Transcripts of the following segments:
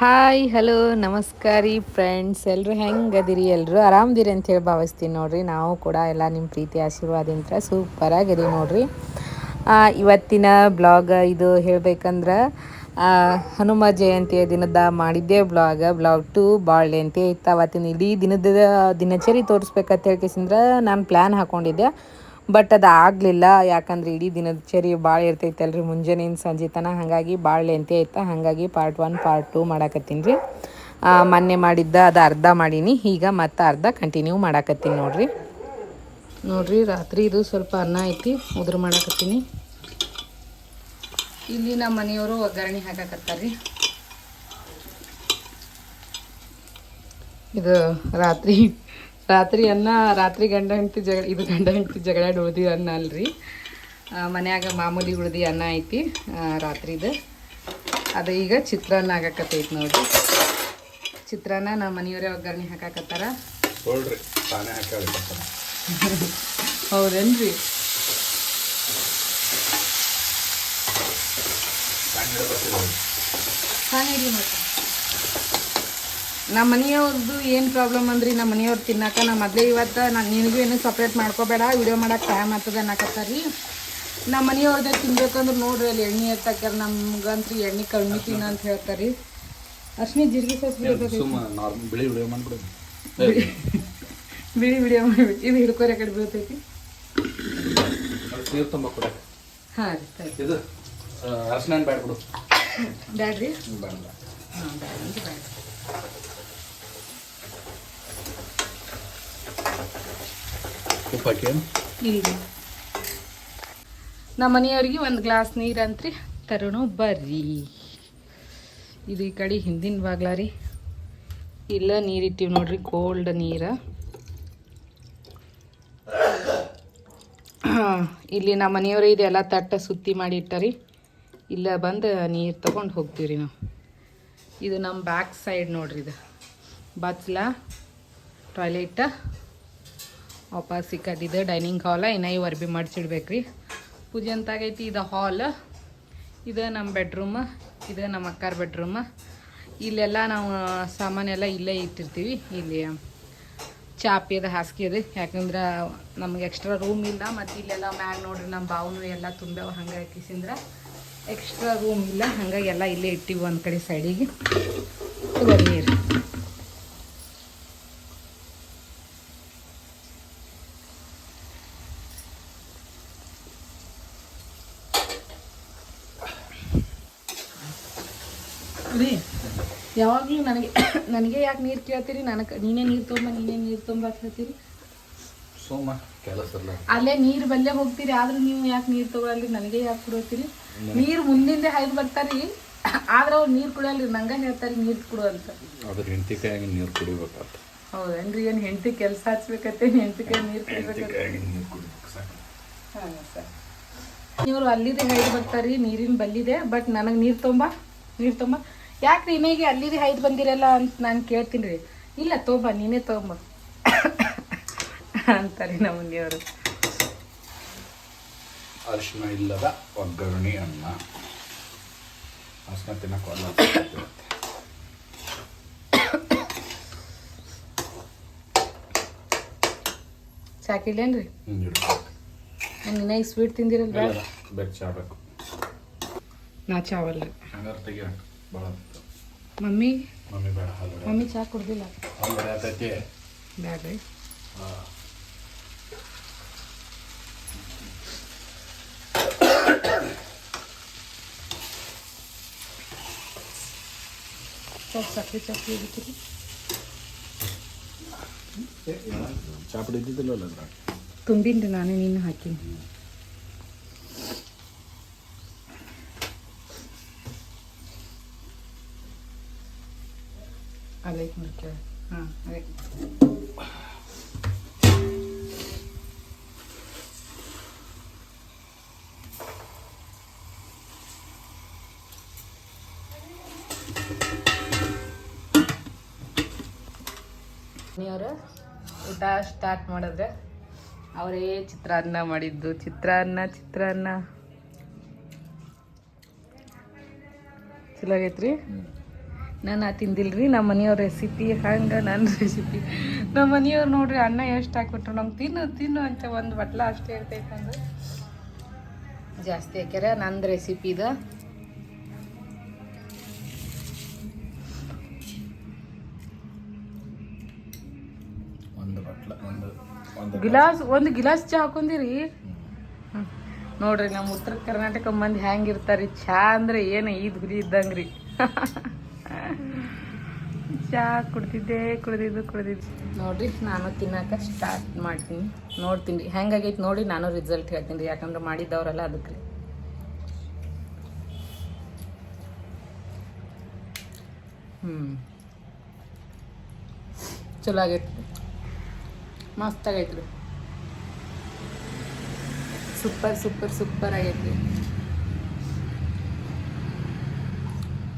Hi hello ನಮಸ್ಕಾರ ರೀ friends ಎಲ್ಲರೂ ಹೆಂಗೆ ಅದಿರಿ? ಎಲ್ಲರೂ ಆರಾಮದಿರಿ ಅಂತ ಹೇಳಿ ಭಾವಿಸ್ತೀನಿ ನೋಡ್ರಿ. ನಾವು ಕೂಡ ಎಲ್ಲ ನಿಮ್ಮ ಪ್ರೀತಿ ಆಶೀರ್ವಾದಿಂದ ಸೂಪರಾಗಿ ಅದೀವಿ ನೋಡ್ರಿ ಇವತ್ತಿನ ಬ್ಲಾಗ್ ಇದು ಹೇಳ್ಬೇಕಂದ್ರೆ ಹನುಮ ಜಯಂತಿಯ ದಿನದ ಮಾಡಿದ್ದೆ ಬ್ಲಾಗ್ ಬ್ಲಾಗ್ ಟು ಭಾಳ ಅಂತ ಇತ್ತು ಅವತ್ತಿನ ಇಡೀ ದಿನದ ದಿನಚರಿ ತೋರಿಸ್ಬೇಕಂತ ಹೇಳ್ಕೇಸಿಂದ್ರೆ, ನಾನು ಪ್ಲ್ಯಾನ್ ಹಾಕ್ಕೊಂಡಿದ್ದೆ ಬಟ್ ಅದು ಆಗಲಿಲ್ಲ. ಯಾಕಂದ್ರೆ ಇಡೀ ದಿನಚರಿ ಭಾಳ ಇರ್ತೈತೆ ಅಲ್ರಿ. ಮುಂಜಾನೆಯಿಂದ ಸಂಜೆ ತನಕ ಹಾಗಾಗಿ ಭಾಳ ಲೆಂತಿ ಐತೆ ಹಾಗಾಗಿ ಪಾರ್ಟ್ ಒನ್ ಪಾರ್ಟ್ ಟು ಮಾಡಾಕತ್ತೀನಿ ರೀ. ಮೊನ್ನೆ ಮಾಡಿದ್ದ ಅದು ಅರ್ಧ ಮಾಡೀನಿ. ಈಗ ಮತ್ತೆ ಅರ್ಧ ಕಂಟಿನ್ಯೂ ಮಾಡಾಕತ್ತೀನಿ ನೋಡ್ರಿ. ನೋಡ್ರಿ, ರಾತ್ರಿ ಇದು ಸ್ವಲ್ಪ ಅನ್ನ ಐತಿ. ಉದ್ರ ಮಾಡಾಕತ್ತೀನಿ. ಇಲ್ಲಿ ನಮ್ಮ ಮನೆಯವರು ಒಗ್ಗರಣೆ ಹಾಕಾಕತ್ತಾರ್ರಿ. ಇದು ರಾತ್ರಿ ರಾತ್ರಿ ಅನ್ನ ರಾತ್ರಿ ಗಂಡ ಹೆಂಡತಿ ಜಗಳ ಇದು ಗಂಡ ಹೆಂಡತಿ ಜಗಳಾಡಿ ಉಳ್ದಿ ಅನ್ನ ಅಲ್ರಿ. ಮನೆಯಾಗ ಮಾಮೂಲಿ ಉಳ್ದಿ ಅನ್ನ ಐತಿ ರಾತ್ರಿದು. ಅದು ಈಗ ಚಿತ್ರಾನ್ನ ಆಗಕತ್ತೈತಿ ನೋಡ್ರಿ. ಚಿತ್ರಾನ್ನ ನಮ್ಮ ಮನೆಯವರೇ ಒಗ್ಗರಣೆ ಹಾಕಾಕತ್ತಾರ. ಹೌದೇನ್ರಿ? ಹಾಂ ಹೇಳಿ ಮತ್ತೆ. ನಮ್ಮ ಮನೆಯವ್ರದ್ದು ಏನು ಪ್ರಾಬ್ಲಮ್ ಅಂದ್ರಿ? ನಮ್ಮ ಮನೆಯವ್ರು ತಿನ್ನಕ ನಮ್ಮ ಮೊದಲೇ ಇವತ್ತು ನಾನು ನಿನಗೂ ಏನು ಸಪ್ರೇಟ್ ಮಾಡ್ಕೋಬೇಡ ವಿಡಿಯೋ ಮಾಡೋಕೆ ಟೈಮ್ ಆಗ್ತದೆ ಅನ್ನಕತ್ತಾರ ರೀ. ನಮ್ಮ ಮನೆಯವ್ರದ್ದೇ ತಿನ್ಬೇಕಂದ್ರೆ ನೋಡ್ರಿ ಅಲ್ಲಿ ಎಣ್ಣೆ ಎತ್ತಾಕ್ಯಾರ ನಮ್ಗಂತ್ರಿ ಎಣ್ಣೆ ಕಮ್ಮಿ ತಿನ್ನ ಅಂತ ಹೇಳ್ತಾರೆ ರೀ. ಅಶ್ಮಿ ಜೀರಿಗೆ ಸೊಸಿ ಬಿಳಿ ವಿಡಿಯೋ ಮಾಡ್ಬಿಡಿ ಬಿಳಿ ವಿಡಿಯೋ ಮಾಡ್ಬಿಟ್ಟು ಇದು ಹಿಡ್ಕೋರೆ ಕಡೆ ಬೀಳ್ತೈತಿ ನೀರು ತುಂಬ ಕೊಡ. ಹಾಂ ರೀ ಸರಿ. ಇದು ಅರ್ಶನ ಬ್ಯಾಡ ಬಿಡು. ಬ್ಯಾಡ್ರಿ? ಹಾಂ ಹಾಂ ಬ್ಯಾಡ ಅಂದ್ರೆ ಬ್ಯಾಡ ನಮ್ಮ ಮನೆಯವ್ರಿಗೆ ಒಂದು ಗ್ಲಾಸ್ ನೀರು ಅಂತ್ರಿ ತರೋಣ, ಬರ್ರಿ. ಇದು ಈ ಕಡೆ ಹಿಂದಿನ ಬಾಗ್ಲ ರೀ. ಇಲ್ಲ ನೀರಿಟ್ಟೀವಿ ನೋಡ್ರಿ ಕೋಲ್ಡ್ ನೀರು. ಇಲ್ಲಿ ನಮ್ಮ ಮನೆಯವರು ಇದೆಲ್ಲ ತಟ್ಟ ಸುತ್ತಿ ಮಾಡಿ ಇಟ್ಟರಿ. ಇಲ್ಲ, ಬಂದು ನೀರು ತಗೊಂಡು ಹೋಗ್ತೀವಿ ರೀ ನಾವು. ಇದು ನಮ್ಮ ಬ್ಯಾಕ್ ಸೈಡ್ ನೋಡ್ರಿ ಇದು. ಬಚ್ಲ, ಟಾಯ್ಲೆಟ್. ವಾಪಸ್ ಇದು ಡೈನಿಂಗ್ ಹಾಲ ಇನ್ನು ಇವು ಅರ್ಬಿ ಮಡ್ಚಿಡ್ಬೇಕ್ರಿ ಪೂಜೆ ಅಂತಾಗೈತಿ ಇದು ಹಾಲ್ ಇದು ನಮ್ಮ ಬೆಡ್ರೂಮ್ ಇದು ನಮ್ಮ ಅಕ್ಕಾರ ಬೆಡ್ರೂಮ್ ಇಲ್ಲೆಲ್ಲ ನಾವು ಸಾಮಾನೆಲ್ಲ ಇಲ್ಲೇ ಇಟ್ಟಿರ್ತೀವಿ. ಇಲ್ಲಿ ಚಾಪಿ ಅದು ಹಾಸಿಗೆ ಅದು. ಯಾಕಂದ್ರೆ ನಮ್ಗೆ ಎಕ್ಸ್ಟ್ರಾ ರೂಮ್ ಇಲ್ಲ. ಮತ್ತು ಇಲ್ಲೆಲ್ಲ ಮ್ಯಾಗ ನೋಡ್ರಿ ನಮ್ಮ ಬಾವನು ಎಲ್ಲ ತುಂಬ್ಯಾವ. ಹಂಗೆ ಹಾಕಿಸಿಂದ್ರೆ ಎಕ್ಸ್ಟ್ರಾ ರೂಮ್ ಇಲ್ಲ. ಹಂಗಾಗಿ ಎಲ್ಲ ಇಲ್ಲೇ ಇಟ್ಟಿವಿ ಒಂದು ಕಡೆ ಸೈಡಿಗೆ ತಗೋರಿ ನೀರು ರೀ ಯಾವಾಗಲೂ ನನಗೆ ನನಗೆ ಯಾಕೆ ನೀರು ಕೇಳ್ತೀರಿ? ನನಗೆ ನೀನೇ ನೀರು ತುಂಬ ನೀನೇ ನೀರು ತುಂಬ ಕೇಳ್ತೀರಿ ಸೋಮ ಕೆಲಸ ಅಲ್ಲೇ ನೀರು ಬಲ್ಲೇ ಹೋಗ್ತೀರಿ ಆದ್ರೂ ನೀವು ಯಾಕೆ ನೀರು ತಗೊಳಲ್ರಿ? ನನಗೆ ಯಾಕೆ ಕೊಡೋತೀರಿ ನೀರು ಮುಂದಿಂದೆ ಹೈದು ಬರ್ತಾರಿ ಆದ್ರೆ ಅವ್ರು ನೀರು ಕುಡಿಯಲ್ರಿ ನಂಗೆ ಹೇಳ್ತಾರೆ ನೀರು ಕುಡು ಅಂತ. ಅದ್ರ ಹೆಂಡತಿ ಕೈಯಾಗಿ ನೀರು ಕುಡಿಬೇಕಂತ ಹೌದೇನ್ರಿ ಏನು ಹೆಂಡತಿ ಕೆಲಸ ಹಚ್ಬೇಕತ್ತೆ ಹೆಂಡತಿ ಕೈ ನೀರು ಕುಡಿಬೇಕು ಹಾಂ ಸರ್. ಇವರು ಅಲ್ಲಿದೆ ಹೈದು ಬರ್ತಾರಿ ನೀರಿನ ಬಲ್ಲಿದೆ ಬಟ್ ನನಗೆ ನೀರು ತೊಂಬ ನೀರು ತೊಂಬ ಯಾಕೆ ನಿನಗೆ ಅಲ್ಲಿ ಹೈದು ಬಂದಿರಲ್ಲ ಅಂತ ನಾನು ಕೇಳ್ತೀನಿ ರೀ. ಇಲ್ಲ ತೊಂಬ ನೀನೇ ತೊಂಬ. ಅಂತಾರೆ ನಮ್ಮ ಮನೆಯವರು ಅರಿಶಿನ ಇಲ್ಲದ ಒಗ್ಗರಣೆ ಅನ್ನ. ಅರಿಶಿನ ತಿನ್ನಕ್ಕೆ ಸಾಕಿಲ್ಲೇನ್ರಿ ನಿನಗೆ ಸ್ವೀಟ್ ತಿಂದಿರಲ್ಲ ಬೆಚ್ಚ ಬೇಕು ಚಾ ಬೇಕು. ನಾ ಚಾವಲ್ಲ ಹಂಗಾರೆ ತೆಗಿಯ ಭಾಳ ಮಮ್ಮಿ ಮಮ್ಮಿ ಬೇಡ ಹಾಲು ಬೇಡ ಮಮ್ಮಿ ಚಾ ಕುಡ್ದಿಲ್ಲ ಹಾಲು ಬೇಡ ಆತೈತಿ ಬ್ಯಾಡ್ರಿ ಸ್ವಲ್ಪ ಸಕ್ಕರೆ ಚಕ್ಲಿ ಇಡ್ತೀರಿ ಚಾ ಪುಡಿ ಇದ್ದಿದ್ದಿಲ್ಲಲ್ಲ ಅದ್ರಾಗ ತುಂಬಿನ್ರಿ ನಾನೇ ನೀನು ಹಾಕೀನಿ ನೋಡಿ ಹಾಂ ಅದೇ ಮನೆಯವರು? ಊಟ ಸ್ಟಾರ್ಟ್ ಮಾಡಿದ್ರೆ? ಅವರೇ ಚಿತ್ರಾನ್ನ ಮಾಡಿದ್ದು. ಚಿತ್ರಾನ್ನ ಚಿತ್ರಾನ್ನ. ಚಲೋ ಆಗೈತ್ರಿ? ನಾನು ತಿಂದಿಲ್ರಿ ನಮ್ಮ ಮನೆಯವ್ರ ರೆಸಿಪಿ ಹಂಗೆ ನನ್ನ ರೆಸಿಪಿ ನಮ್ಮ ಮನೆಯವ್ರು ನೋಡ್ರಿ ಅನ್ನ ಎಷ್ಟು ಹಾಕ್ಬಿಟ್ರು ನಮ್ಗೆ ತಿನ್ನು ತಿನ್ನು ಅಂತ ಒಂದು ಬಟ್ಲ ಅಷ್ಟೇ ಇರ್ತೈತೆ ಅಂದ್ರೆ ಜಾಸ್ತಿ ಹಾಕ್ಯಾರ ನಂದು ರೆಸಿಪಿ ಇದು. ಗಿಲಾಸ್ ಒಂದು ಗಿಲಾಸ್ ಚಹಾ ಹಾಕೊಂಡಿರಿ. ನೋಡ್ರಿ ನಮ್ಮ ಉತ್ತರ ಕರ್ನಾಟಕ ಮಂದಿ ಹೆಂಗಿರ್ತಾರಿ ಚಹಾ ಅಂದ್ರೆ ಏನು ಈದ್ ಗುರಿ ಇದ್ದಂಗ್ರಿ. ಚಹಾ ಕುಡ್ದಿದ್ದೆ, ಕುಡ್ದಿದ್ದು ಕುಡ್ದಿದ್ದು. ನೋಡ್ರಿ, ನಾನು ತಿನ್ನಕ ಸ್ಟಾರ್ಟ್ ಮಾಡ್ತೀನಿ. ನೋಡ್ತೀನಿ. ಹೆಂಗಾಗೈತೆ ನೋಡಿ, ನಾನು ರಿಸಲ್ಟ್ ಹೇಳ್ತೀನಿ. ಯಾಕಂದ್ರೆ ಮಾಡಿದ್ದವ್ರಲ್ಲ ಅದಕ್ಕೆ. ಹ್ಞೂ ಚಲೋ ಆಗೈತಿ. ಮಸ್ತ್ ಆಗೈತ್ರಿ ಸೂಪರ್ ಸೂಪರ್ ಸೂಪರ್ ಆಗೈತ್ರಿ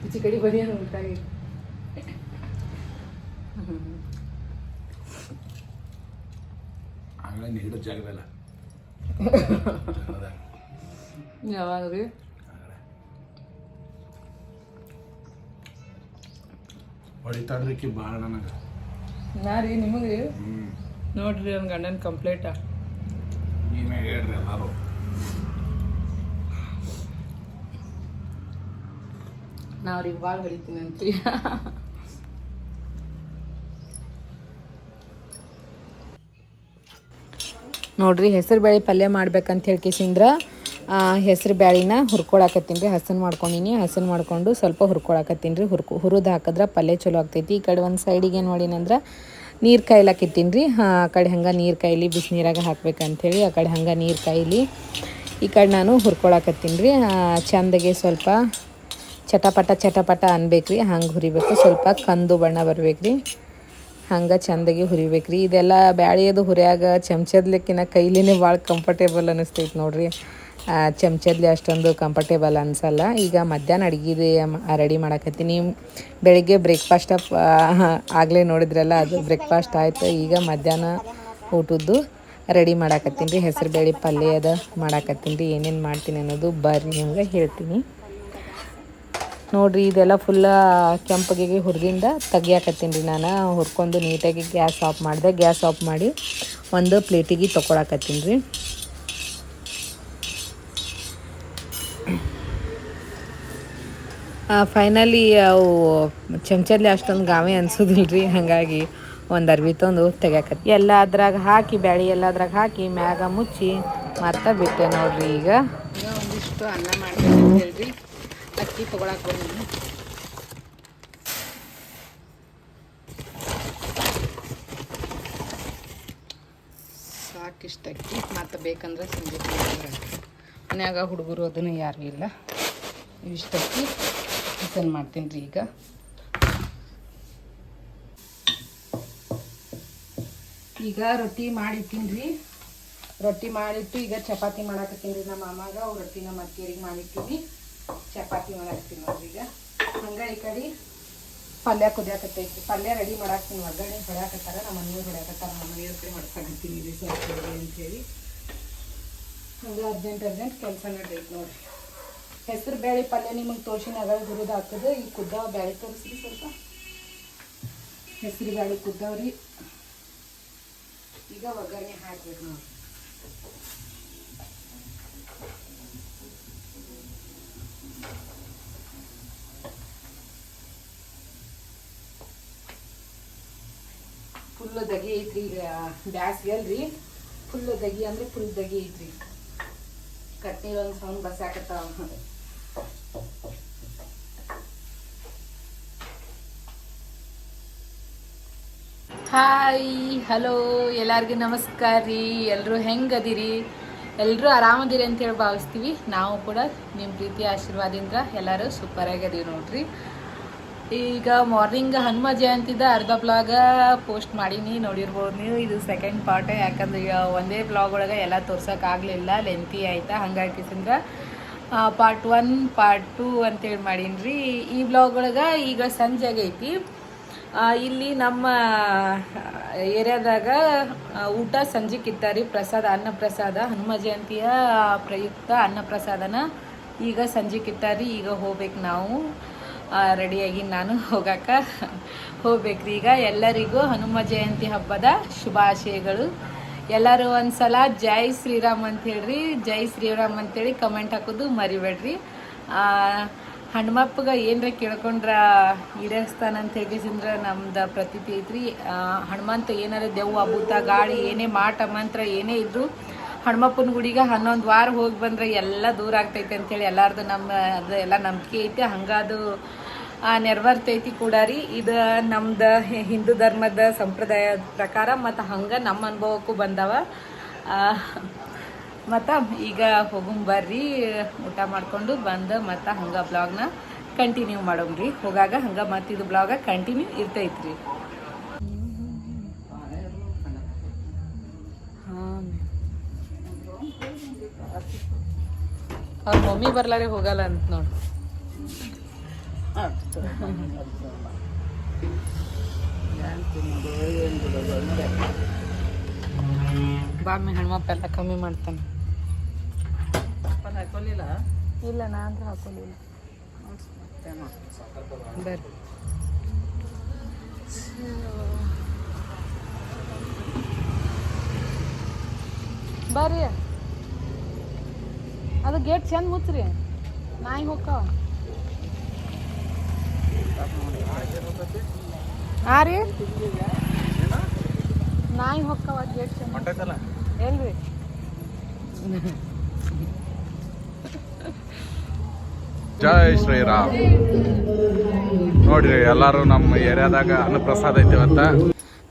ಈಚೆ ಕಡೆ ಬರೀ ಊಟ ಆಗೈತಿ ಆಗಲೇ ನೀಡ ಜಾಗದಲ್ಲ ಯಾವಾಗ ರೀ ಹೊಡಿತಾಡ್ರಿಕ್ಕಿ ಭಾಳ ನನಗೆ ನಾ ರೀ ನಿಮಗೆ ಹ್ಞೂ ನೋಡ್ರಿ ನನ್ನ ಗಂಡನ ಕಂಪ್ಲೇಂಟ ನೀವೇ ಹೇಳ್ರಿ ಎಲ್ಲರೂ ನಾವು ರೀ ಭಾಳ ಹೊಡಿತೀನಿ ಅಂತೀವಿ ನೋಡ್ರಿ, ಹೆಸರು ಬೇಳೆ ಪಲ್ಯ ಮಾಡ್ಬೇಕಂತ ಹೇಳ್ಕೇಸಿಂದ್ರ ಹೆಸರು ಬ್ಯಾಳಿನ ಹುರ್ಕೊಳಕತ್ತೀನಿ ರೀ. ಹಸನ್ ಮಾಡ್ಕೊಂಡಿನಿ, ಹಸನ್ ಮಾಡಿಕೊಂಡು ಸ್ವಲ್ಪ ಹುರ್ಕೊಳಕತ್ತೀನಿ ರೀ. ಹುರ್ಕೊ, ಹುರಿದು ಹಾಕಿದ್ರೆ ಪಲ್ಯ ಚಲೋ ಆಗ್ತೈತಿ. ಈ ಕಡೆ ಒಂದು ಸೈಡಿಗೆ ಏನು ಮಾಡೀನಂದ್ರೆ ನೀರು ಕಾಯ್ಲಾಕಿತ್ತೀನಿ ರೀ. ಆ ಕಡೆ ಹಂಗೆ ನೀರು ಕಾಯ್ಲಿ ಬಿಸಿನೀರಾಗ ಹಾಕ್ಬೇಕಂಥೇಳಿ ಆ ಕಡೆ ಹಂಗೆ ನೀರು ಕಾಯ್ಲಿ ಈ ಕಡೆ ನಾನು ಹುರ್ಕೊಳಕತ್ತೀನಿ ರೀ. ಚಂದಗೆ ಸ್ವಲ್ಪ ಚಟಪಟ ಚಟಪಟ ಅನ್ಬೇಕು ರೀ ಹಂಗೆ ಹುರಿಬೇಕು. ಸ್ವಲ್ಪ ಕಂದು ಬಣ್ಣ ಬರ್ಬೇಕ್ರಿ. ಹಂಗೆ ಚಂದಾಗಿ ಹುರಿಬೇಕ್ರಿ. ಇದೆಲ್ಲ ಬ್ಯಾಳಿಯದು ಹುರಿಯಾಗ ಚಮಚದ್ಲಿಕ್ಕಿನ ಕೈಲಿನೇ ಭಾಳ ಕಂಫರ್ಟೇಬಲ್ ಅನ್ನಿಸ್ತೈತೆ ನೋಡ್ರಿ. ಚಮಚದ್ಲಿ ಅಷ್ಟೊಂದು ಕಂಫರ್ಟೇಬಲ್ ಅನ್ಸಲ್ಲ. ಈಗ ಮಧ್ಯಾಹ್ನ ಅಡುಗೆದು ರೆಡಿ ಮಾಡಕತ್ತೀನಿ. ಬೆಳಿಗ್ಗೆ ಬ್ರೇಕ್ಫಾಸ್ಟ್ ಆಗಲೇ ನೋಡಿದ್ರಲ್ಲ, ಅದು ಬ್ರೇಕ್ಫಾಸ್ಟ್ ಆಯ್ತು. ಈಗ ಮಧ್ಯಾಹ್ನ ಊಟದ್ದು ರೆಡಿ ಮಾಡಾಕತ್ತೀನಿ ರೀ. ಹೆಸರು ಬೇಳೆ ಪಲ್ಯ ಅದ ಮಾಡಾಕತ್ತೀನಿ ರೀ. ಏನೇನು ಮಾಡ್ತೀನಿ ಅನ್ನೋದು ಬರ್ರಿ, ನಿಮ್ಗೆ ಹೇಳ್ತೀನಿ. ನೋಡ್ರಿ, ಇದೆಲ್ಲ ಫುಲ್ಲ ಕೆಂಪಗೆ ಹುರಿದಿಂದ ತೆಗಿಯಾಕತ್ತೀನಿ ರೀ ನಾನು. ಹುರ್ಕೊಂಡು ನೀಟಾಗಿ ಗ್ಯಾಸ್ ಆಫ್ ಮಾಡಿದೆ. ಗ್ಯಾಸ್ ಆಫ್ ಮಾಡಿ ಒಂದು ಪ್ಲೇಟಿಗೆ ತೊಗೊಳಕತ್ತೀನಿ ರೀ. ಫೈನಲಿ ಅವು ಚಮಚಲ್ಲಿ ಅಷ್ಟೊಂದು ಗಾವೆ ಅನ್ಸೋದಿಲ್ಲ ರೀ, ಹಾಗಾಗಿ ಒಂದು ಅರ್ವಿ ತಂದು ತೆಗಿಯಾಕತ್ತಿ ಎಲ್ಲ ಅದ್ರಾಗ ಹಾಕಿ, ಬ್ಯಾಳಿ ಎಲ್ಲ ಅದ್ರಾಗ ಹಾಕಿ, ಮ್ಯಾಗ ಮುಚ್ಚಿ ಮತ್ತೆ ಬಿಟ್ಟೆ ನೋಡ್ರಿ ಈಗ. ಒಂದಿಷ್ಟು ಅನ್ನ ಮಾಡಿ ಅಕ್ಕಿ ತೊಗೊಳಕ್ಕೆ ಬಂದಿದ್ದೀನಿ. ಸಾಕಿಷ್ಟು ಅಕ್ಕಿ, ಮತ್ತು ಬೇಕಂದ್ರೆ ಸಂಜೆ ಮನ್ಯಾಗ ಹುಡುಗರು ಅದನ್ನು ಯಾರೂ ಇಲ್ಲ. ಇಷ್ಟು ಅಕ್ಕಿ ಚಿಕನ್ ಮಾಡ್ತೀನಿ ರೀ ಈಗ. ಈಗ ರೊಟ್ಟಿ ಮಾಡಿತ್ತೀನಿ ರೀ. ರೊಟ್ಟಿ ಮಾಡಿಟ್ಟು ಈಗ ಚಪಾತಿ ಮಾಡಾಕತ್ತೀನಿ ರೀ ನಮ್ಮ ಮಾಮಾಗ. ಅವ್ರು ರೊಟ್ಟಿನ ಮಕ್ಕಳಿಗೆ ಮಾಡಿಟ್ಟಿವಿ ಚಪಾತಿ ಮಾಡಾಕತ್ತೀನಿ ನೋಡ್ರಿ ಈಗ. ಹಂಗೆ ಈ ಕಡೆ ಪಲ್ಯ ಕುದಿಯಾಕತ್ತೈತಿ. ಪಲ್ಯ ರೆಡಿ ಮಾಡಾಕ್ತೀನಿ. ಒಗ್ಗರಣೆ ಹೊಡ್ಯಾಕತ್ತಾರ, ನಮ್ಮ ಮನೆಯವ್ರು ಹೊಡ್ಯಾಕತ್ತಾರ, ನಮ್ಮ ಮನೆಯವ್ರ ಕಡೆ ಮಾಡ್ಸಾಕತ್ತೀನಿ ಇಲ್ಲಿ ಸ್ವಲ್ಪ ಅಂತೇಳಿ. ಹಂಗೆ ಅರ್ಜೆಂಟ್ ಅರ್ಜೆಂಟ್ ಕೆಲಸ ನಡೀತೈತಿ ನೋಡ್ರಿ. ಹೆಸರು ಬೇಳೆ ಪಲ್ಯ ನಿಮಗೆ ತೋರ್ಸಿನ ಅಗಳ ಗುರುದು ಹಾಕದು. ಈ ಕುದ್ದಾವ ಬೇಳೆ ತೋರಿಸ್ರಿ ಸ್ವಲ್ಪ. ಹೆಸರು ಬೇಳೆ ಕುದ್ದಾವ್ರಿ. ಈಗ ಒಗ್ಗರಣೆ ಹಾಕ್ಬೇಕು ನೋಡಿ ಫುಲ್ ದಗಿ ಐತ್ರಿ ಈಗ ಬ್ಯಾಸ್ಗೆ ಅಲ್ರಿ ಫುಲ್ ದಗಿ ಅಂದ್ರೆ ಫುಲ್ ದಗಿ ಐತ್ರಿ. ಕಟ್ನೀರ್ ಒಂದು ಸೌಂಡ್ ಹಾಕತ್ತಾವ. ಹಾಯ್ ಹಲೋ ಎಲ್ಲರಿಗೂ ನಮಸ್ಕಾರ ರೀ. ಎಲ್ಲರೂ ಹೆಂಗ್ ಅದೀರಿ? ಎಲ್ಲರೂ ಆರಾಮದಿರಿ ಅಂತೇಳಿ ಭಾವಿಸ್ತೀವಿ. ನಾವು ಕೂಡ ನಿಮ್ಮ ಪ್ರೀತಿ ಆಶೀರ್ವಾದಿಂದ ಎಲ್ಲರೂ ಸೂಪರಾಗಿ ಅದೀವಿ ನೋಡ್ರಿ. ಈಗ ಮಾರ್ನಿಂಗ್ ಹನುಮ ಜಯಂತಿದ ಅರ್ಧ ಬ್ಲಾಗ ಪೋಸ್ಟ್ ಮಾಡೀನಿ, ನೋಡಿರ್ಬೋದು ನೀವು. ಇದು ಸೆಕೆಂಡ್ ಪಾರ್ಟ್ ಯಾಕಂದ್ರೆ ಈಗ ಒಂದೇ ಬ್ಲಾಗ್ ಒಳಗೆ ಎಲ್ಲ ತೋರ್ಸೋಕ್ಕಾಗಲಿಲ್ಲ ಲೆಂತಿ ಆಯ್ತಾ? ಹಂಗಾಗಿ ಅಂದ್ರೆ ಪಾರ್ಟ್ ಒನ್ ಪಾರ್ಟ್ ಟೂ ಅಂತೇಳಿ ಮಾಡೀನಿ ಈ ಬ್ಲಾಗ್ ಒಳಗೆ ಈಗ ಸಂಜೆ ಆಗೈತಿ ಇಲ್ಲಿ ನಮ್ಮ ಏರಿಯಾದಾಗ ಊಟ ಸಂಜೆಗೆ ಕಿತ್ತಾರಿ ಪ್ರಸಾದ ಅನ್ನ ಪ್ರಸಾದ ಹನುಮ ಜಯಂತಿಯ ಪ್ರಯುಕ್ತ ಅನ್ನ ಪ್ರಸಾದನ ಈಗ ಸಂಜೆಗೆ ಇಟ್ಟಾರಿ ಈಗ ಹೋಗ್ಬೇಕು ನಾವು. ರೆಡಿಯಾಗಿ ನಾನು ಹೋಗಾಕ ಹೋಗ್ಬೇಕ್ರಿ ಈಗ ಎಲ್ಲರಿಗೂ ಹನುಮ ಜಯಂತಿ ಹಬ್ಬದ ಶುಭಾಶಯಗಳು. ಎಲ್ಲರೂ ಒಂದ್ಸಲ ಜೈ ಶ್ರೀರಾಮ್ ಅಂತ ಹೇಳ್ರಿ. ಜೈ ಶ್ರೀರಾಮ್ ಅಂತೇಳಿ ಕಮೆಂಟ್ ಹಾಕೋದು ಮರಿಬೇಡ್ರಿ. ಆ, ಹನುಮಪ್ಪಗ ಏನರ ಕೇಳ್ಕೊಂಡ್ರ ಈಡೇರಿಸ್ತಾನ ಅಂತ ಹೇಳಿಸಿಂದ್ರ ನಮ್ದು ಪ್ರತೀತಿ ಐತ್ರಿ. ಹನುಮಂತ ಏನಾರ ದೆವ್ವ ಭೂತ ಗಾಳಿ ಏನೇ ಮಾಟ ಮಂತ್ರ ಏನೇ ಇದ್ರು ಹನುಮಪ್ಪನ ಗುಡಿಗೆ ಹನ್ನೊಂದು ವಾರ ಹೋಗಿ ಬಂದ್ರೆ ಎಲ್ಲ ದೂರ ಆಗ್ತೈತೆ ಅಂತೇಳಿ ಎಲ್ಲಾರ್ದು ನಮ್ಮ ಅದು ಎಲ್ಲ ನಂಬಿಕೆ ಐತೆ. ಹಂಗದು ನೆರವೇರ್ತೈತಿ ಕೂಡ ರೀ. ಇದು ನಮ್ದು ಹಿಂದೂ ಧರ್ಮದ ಸಂಪ್ರದಾಯದ ಪ್ರಕಾರ ಮತ್ತು ಹಂಗೆ ನಮ್ಮ ಅನುಭವಕ್ಕೂ ಬಂದವ. ಮತ್ತು ಈಗ ಬರ್ರಿ. ಊಟ ಮಾಡಿಕೊಂಡು ಬಂದು ಮತ್ತು ಹಂಗೆ ಬ್ಲಾಗ್ನ ಕಂಟಿನ್ಯೂ ಮಾಡೋಮ್ರಿ ಹೋಗಾಗ ಹಂಗೆ ಮತ್ತು ಇದು ಬ್ಲಾಗ ಕಂಟಿನ್ಯೂ ಇರ್ತೈತಿ ಹಾಂ. ಅವ್ರ ಮಮ್ಮಿ ಬರ್ಲಾರೆ ಹೋಗಲ್ಲ ಅಂತ ನೋಡು. ಬಾಮಿ ಹೆಣ್ಮಪ್ಪೆಲ್ಲ ಕಮ್ಮಿ ಮಾಡ್ತಾನೆ. ಹಾಕೊಳ್ಳಿಲ್ಲ ಇಲ್ಲ ನಾನು ಅಂದ್ರೆ ಹಾಕೊಂಡಿಲ್ಲ ಬರ್ರಿ. ಬರ್ರಿ. ಅದು ಗೇಟ್ ಚಂದ ಮುಚ್ಚ್ರಿ. ನಾಯಿ ಹೋಗ್ತಾವ ಹಾ ರೀ? ನಾಯಿ ಹೋಗ್ತಾವ ಗೇಟ್ ಚಂದ. ಹೊಂಟೈತಲ್ಲ? ಎಲ್ರಿ? ಜೈ ಶ್ರೀರಾಮ್. ನೋಡ್ರಿ ಎಲ್ಲಾರು ನಮ್ಮ ಏರಿಯಾದಾಗ ಅನ್ನಪ್ರಸಾದ ಐತಿ ಇವತ್ತ.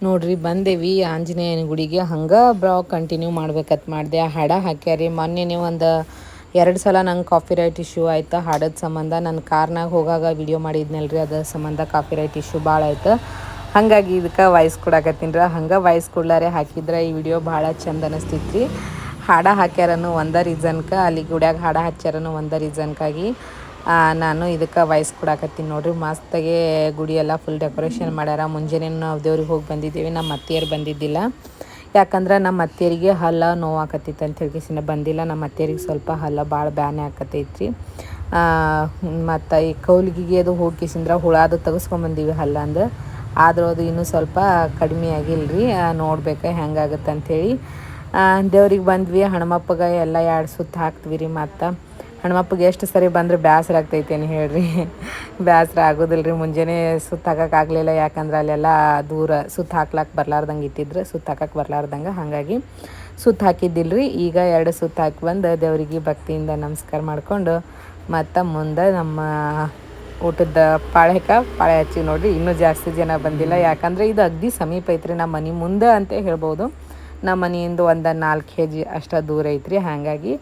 ನೋಡ್ರಿ ಬಂದೇವಿ ಆಂಜನೇಯನ ಗುಡಿಗೆ. ಹಂಗ ಬ್ಲಾಗ್ ಕಂಟಿನ್ಯೂ ಮಾಡ್ಬೇಕತ್ ಮಾಡ್ದೆ. ಹಾಡ ಹಾಕ್ಯಾರಿ. ಮೊನ್ನೆ ಒಂದು ಎರಡು ಸಲ ನಂಗೆ ಕಾಫಿ ರೈಟ್ ಇಶ್ಯೂ ಆಯ್ತು, ಹಾಡದ ಸಂಬಂಧ. ನನ್ನ ಕಾರ್ನಾಗ ಹೋಗಾಗ ವಿಡಿಯೋ ಮಾಡಿದ್ನಲ್ರಿ ಅದ್ರ ಸಂಬಂಧ ಕಾಫಿ ರೈಟ್ ಇಶ್ಯೂ ಭಾಳ ಆಯ್ತು. ಹಾಗಾಗಿ ಇದಕ್ಕೆ ವಾಯ್ಸ್ ಕೊಡಾಕತ್ತೀನಿ ರೀ ಹಂಗೆ ವಾಯ್ಸ್ ಕೊಡ್ಲಾರೆ ಹಾಕಿದ್ರೆ ಈ ವಿಡಿಯೋ ಭಾಳ ಚಂದ ಅನಿಸ್ತೈತ್ರಿ. ಹಾಡ ಹಾಕ್ಯಾರನು ಒಂದ ರೀಸನ್ಕ ಅಲ್ಲಿ ಗುಡ್ಯಾಗ ಹಾಡ ಹಚ್ಚಾರನು ಒಂದ ರೀಸನ್ಕಾಗಿ ನಾನು ಇದಕ್ಕೆ ವಾಯ್ಸ್ ಕೊಡಾಕತ್ತೀನಿ ನೋಡ್ರಿ. ಮಸ್ತಾಗೆ ಗುಡಿಯೆಲ್ಲ ಫುಲ್ ಡೆಕೋರೇಷನ್ ಮಾಡ್ಯಾರ. ಮುಂಜಾನೆ ನಾವು ದೇವ್ರಿಗೆ ಹೋಗಿ ಬಂದಿದ್ದೀವಿ. ನಮ್ಮ ಅತ್ತಿಯರು ಬಂದಿದ್ದಿಲ್ಲ. ಯಾಕಂದ್ರೆ ನಮ್ಮ ಅತ್ತೆಯರಿಗೆ ಹಲ್ಲ ನೋವಾಕತ್ತಿತ್ತು ಅಂತ ಹೇಳ್ಕೇಸಿನ ಬಂದಿಲ್ಲ. ನಮ್ಮ ಅತ್ತೆಯರಿಗೆ ಸ್ವಲ್ಪ ಹಲ್ಲ ಭಾಳ ಬ್ಯಾನೆ ಆಕತೈತ್ರಿ ಮತ್ತು ಈ ಕೌಲಿಗೆಗೆ ಅದು ಹೋಗಿಸಿಂದ್ರ ಹುಳ ಅದು ತೆಗೆಸ್ಕೊಂಬಂದೀವಿ ಹಲ್ಲ ಅಂದು ಆದರೂ ಅದು ಇನ್ನೂ ಸ್ವಲ್ಪ ಕಡಿಮೆ ಆಗಿಲ್ರಿ. ನೋಡ್ಬೇಕು ಹೆಂಗಾಗುತ್ತೆ ಅಂಥೇಳಿ ದೇವ್ರಿಗೆ ಬಂದ್ವಿ. ಹಣಮಪ್ಪಗೆ ಎಲ್ಲ ಎರಡು ಸುತ್ತ ಹಾಕ್ತೀವಿ ರೀ ಮತ್ತು. ಹನುಮಪ್ಪಗೆ ಎಷ್ಟು ಸರಿ ಬಂದ್ರೆ ಬೇಸರ ಆಗ್ತೈತೇನು ಹೇಳ್ರಿ. ಬೇಸರ ಆಗೋದಿಲ್ಲ ರೀ ಮುಂಜಾನೆ ಆಗಲಿಲ್ಲ, ಯಾಕಂದ್ರೆ ಅಲ್ಲೆಲ್ಲ ದೂರ ಸುತ್ತ ಹಾಕ್ಲಕ್ಕೆ ಬರ್ಲಾರ್ದಂಗೆ ಇಟ್ಟಿದ್ರೆ, ಸುತ್ತ ಹಾಕಕ್ಕೆ ಬರ್ಲಾರ್ದಂಗೆ. ಹಾಗಾಗಿ ಸುತ್ತ ಹಾಕಿದ್ದಿಲ್ಲ ರೀ ಈಗ ಎರಡು ಸುತ್ತ ಹಾಕಿ ಬಂದು ದೇವರಿಗೆ ಭಕ್ತಿಯಿಂದ ನಮಸ್ಕಾರ ಮಾಡಿಕೊಂಡು ಮತ್ತು ಮುಂದೆ ನಮ್ಮ ಊಟದ ಪಾಳೆಕ ಪಾಳೆ ಹಚ್ಚಿ ನೋಡಿರಿ. ಇನ್ನೂ ಜಾಸ್ತಿ ಜನ ಬಂದಿಲ್ಲ. ಯಾಕಂದ್ರೆ ಇದು ಅಗ್ದಿ ಸಮೀಪ ಐತ್ರಿ, ನಮ್ಮ ಮನೆ ಮುಂದೆ ಅಂತ ಹೇಳ್ಬೋದು. ನಮ್ಮ ಮನೆಯಿಂದ ಒಂದು ನಾಲ್ಕು ಕೆ ಜಿ ಅಷ್ಟು ದೂರ ಐತ್ರಿ. ಹಾಗಾಗಿ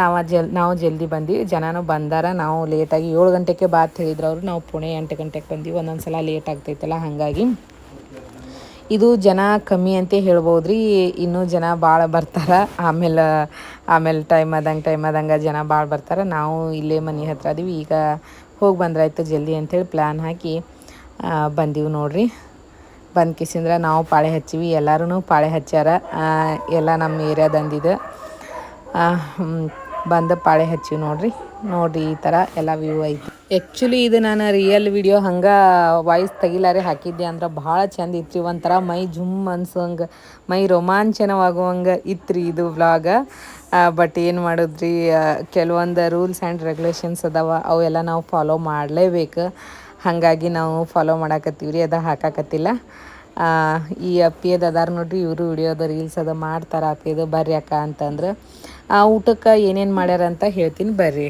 ನಾವು ಜಲ್, ನಾವು ಜಲ್ದಿ ಬಂದ್ವಿ. ಜನನು ಬಂದಾರ. ನಾವು ಲೇಟಾಗಿ ಏಳು ಗಂಟೆಗೆ ಬಾತ್ ಹೇಳಿದ್ರು ಅವರು. ನಾವು ಪುಣೆ ಎಂಟು ಗಂಟೆಗೆ ಬಂದ್ವಿ. ಒಂದೊಂದು ಸಲ ಲೇಟ್ ಆಗ್ತೈತಲ್ಲ. ಹಾಗಾಗಿ, ಇದು ಜನ ಕಮ್ಮಿ ಅಂತ ಹೇಳ್ಬೋದು ರೀ ಇನ್ನೂ ಜನ ಭಾಳ ಬರ್ತಾರೆ. ಆಮೇಲೆ ಆಮೇಲೆ ಟೈಮ್ ಆದಂಗೆ ಟೈಮ್ ಆದಂಗೆ ಜನ ಭಾಳ ಬರ್ತಾರೆ. ನಾವು ಇಲ್ಲೇ ಮನೆ ಹತ್ರ ಅದೀವಿ. ಈಗ ಹೋಗಿ ಬಂದ್ರಾಯ್ತು ಜಲ್ದಿ ಅಂಥೇಳಿ ಪ್ಲ್ಯಾನ್ ಹಾಕಿ ಬಂದೀವಿ ನೋಡ್ರಿ. ಬಂದು ನಾವು ಪಾಳೆ ಹಚ್ಚಿವಿ ಎಲ್ಲರೂ ಪಾಳೆ ಹಚ್ಚಾರ ಎಲ್ಲ ನಮ್ಮ ಏರಿಯಾದಂದಿದೆ ಬಂದು ಪಾಳೆ ಹಚ್ಚಿವಿ ನೋಡ್ರಿ. ನೋಡ್ರಿ ಈ ಥರ ಎಲ್ಲ ವ್ಯೂ ಐತಿ. ಆ್ಯಕ್ಚುಲಿ ಇದು ನಾನು ರಿಯಲ್ ವಿಡಿಯೋ ಹಂಗೆ ವಾಯ್ಸ್ ತೆಗಿಲಾರೆ ಹಾಕಿದ್ದೆ ಅಂದ್ರೆ ಭಾಳ ಚಂದ ಇತ್ತು ಒಂಥರ ಮೈ ಜುಮ್ ಅನ್ಸೋಂಗೆ, ಮೈ ರೋಮಾಂಚನವಾಗುವಂಗೆ ಇತ್ರಿ ಇದು ವ್ಲಾಗ ಬಟ್ ಏನು ಮಾಡಿದ್ರಿ ಕೆಲವೊಂದು ರೂಲ್ಸ್ ಆ್ಯಂಡ್ ರೆಗ್ಯುಲೇಷನ್ಸ್ ಅದಾವ ಅವೆಲ್ಲ ನಾವು ಫಾಲೋ ಮಾಡಲೇಬೇಕು. ಹಾಗಾಗಿ ನಾವು ಫಾಲೋ ಮಾಡಾಕತ್ತೀವಿ ರೀ ಅದು ಹಾಕಾಕತ್ತಿಲ್ಲ. ಈ ಅಪ್ಪಿಯದ ಅದಾರ ನೋಡ್ರಿ, ಇವರು ವಿಡಿಯೋದ ರೀಲ್ಸ್ ಅದ ಮಾಡ್ತಾರ ಅಪ್ಪಿಯದು ಬರ್ರಿ ಅಕ್ಕ ಅಂತಂದ್ರೆ. ಆ, ಊಟಕ್ಕೆ ಏನೇನು ಮಾಡ್ಯಾರ ಅಂತ ಹೇಳ್ತೀನಿ ಬರ್ರಿ.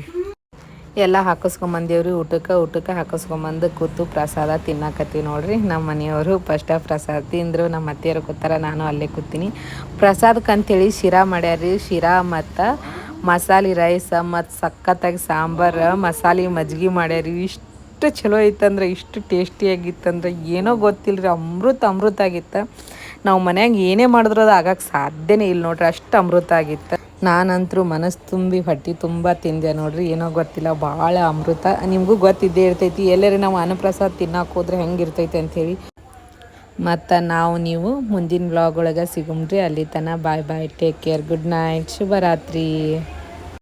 ಎಲ್ಲ ಹಾಕಿಸ್ಕೊಂಬಂದೇವ್ರಿ ಊಟಕ್ಕೆ ಊಟಕ್ಕೆ ಹಾಕಿಸ್ಕೊಂಬಂದು ಕೂತು ಪ್ರಸಾದ ತಿನ್ನಕತ್ತೀವಿ ನೋಡ್ರಿ. ನಮ್ಮ ಮನೆಯವರು ಫಸ್ಟ್ ಪ್ರಸಾದ ತಿಂದರು ನಮ್ಮ ಅತ್ತೆಯರು ಕೂತಾರ, ನಾನು ಅಲ್ಲೇ ಕೂತೀನಿ. ಪ್ರಸಾದಕ್ಕೆ ಅಂತೇಳಿ ಶಿರಾ ಮಾಡ್ಯಾರ್ರಿ. ಶಿರಾ ಮತ್ತು ಮಸಾಲೆ ರೈಸ್ ಮತ್ತು ಸಖತ್ತಾಗಿ ಸಾಂಬಾರು, ಮಸಾಲೆ ಮಜ್ಜಿಗೆ ಮಾಡ್ಯಾರಿ ಇಷ್ಟು ಚಲೋ ಇತ್ತಂದ್ರೆ ಇಷ್ಟು ಟೇಸ್ಟಿಯಾಗಿತ್ತಂದ್ರೆ ಏನೋ ಗೊತ್ತಿಲ್ಲ ರೀ ಅಮೃತ ಅಮೃತ ಆಗಿತ್ತು. ನಾವು ಮನ್ಯಾಗ ಏನೇ ಮಾಡಿದ್ರು ಅದು ಆಗಕ್ಕೆ ಸಾಧ್ಯನೇ ಇಲ್ಲ ನೋಡ್ರಿ, ಅಷ್ಟು ಅಮೃತ ಆಗಿತ್ತು. ನಾನಂತರೂ ಮನಸ್ಸು ತುಂಬಿ ಹೊಟ್ಟೆ ತುಂಬ ತಿಂದೆ ನೋಡ್ರಿ, ಏನೋ ಗೊತ್ತಿಲ್ಲ ಭಾಳ ಅಮೃತ. ನಿಮಗೂ ಗೊತ್ತಿದ್ದೇ ಇರ್ತೈತಿ, ಎಲ್ಲರೂ ನಾವು ಅನ್ನಪ್ರಸಾದ ತಿನ್ನಕ್ಕೆ ಹೋದ್ರೆ ಹೆಂಗಿರ್ತೈತೆ ಅಂಥೇಳಿ. ಮತ್ತು ನಾವು ನೀವು ಮುಂದಿನ ಬ್ಲಾಗ್ ಒಳಗೆ ಸಿಗುಮ್ರಿ, ಅಲ್ಲಿ ತನಕ bye bye take care good night ಶುಭರಾತ್ರಿ.